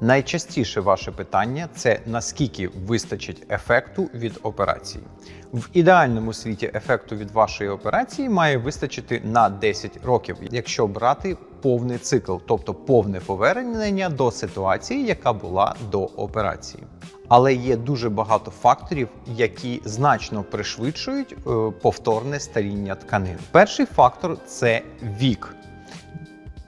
Найчастіше ваше питання це наскільки вистачить ефекту від операції. В ідеальному світі ефекту від вашої операції має вистачити на 10 років, якщо брати повний цикл, тобто повне повернення до ситуації, яка була до операції. Але є дуже багато факторів, які значно пришвидшують е, повторне старіння тканин. Перший фактор це вік.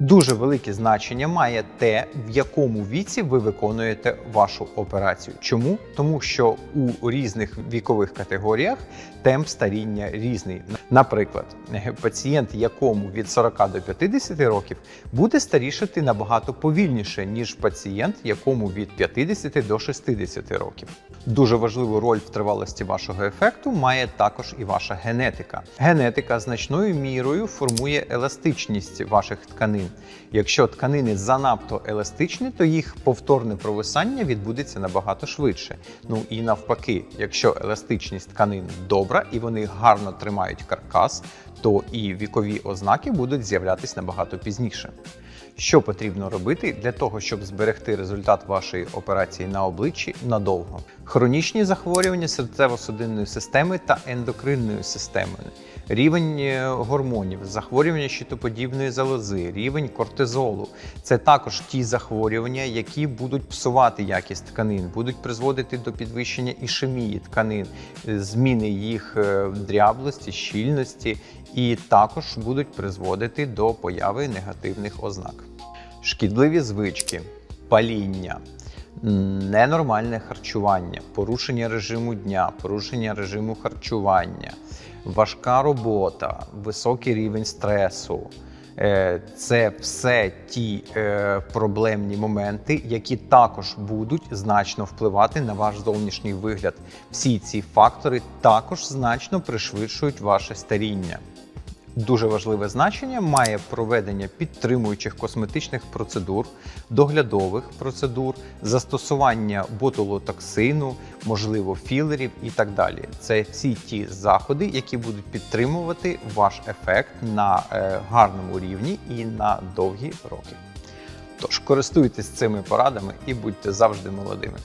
Дуже велике значення має те, в якому віці ви виконуєте вашу операцію. Чому? Тому що у різних вікових категоріях темп старіння різний. Наприклад, пацієнт, якому від 40 до 50 років, буде старішати набагато повільніше, ніж пацієнт, якому від 50 до 60 років. Дуже важливу роль в тривалості вашого ефекту має також і ваша генетика. Генетика значною мірою формує еластичність ваших тканин. Якщо тканини занадто еластичні, то їх повторне провисання відбудеться набагато швидше. Ну і навпаки, якщо еластичність тканин добра і вони гарно тримають каркас, то і вікові ознаки будуть з'являтися набагато пізніше. Що потрібно робити для того, щоб зберегти результат вашої операції на обличчі надовго? Хронічні захворювання серцево-судинної системи та ендокринної системи, рівень е, гормонів, захворювання щитоподібної залози, рівень кортизолу це також ті захворювання, які будуть псувати якість тканин, будуть призводити до підвищення ішемії тканин, е, зміни їх е, дряблості, щільності, і також будуть призводити до появи негативних ознак. Шкідливі звички, паління, ненормальне харчування, порушення режиму дня, порушення режиму харчування, важка робота, високий рівень стресу. Е, Це все ті е, проблемні моменти, які також будуть значно впливати на ваш зовнішній вигляд. Всі ці фактори також значно пришвидшують ваше старіння. Дуже важливе значення має проведення підтримуючих косметичних процедур, доглядових процедур, застосування ботулотоксину, можливо, філерів і так далі. Це всі ті заходи, які будуть підтримувати ваш ефект на е, гарному рівні і на довгі роки. Тож користуйтесь цими порадами і будьте завжди молодими.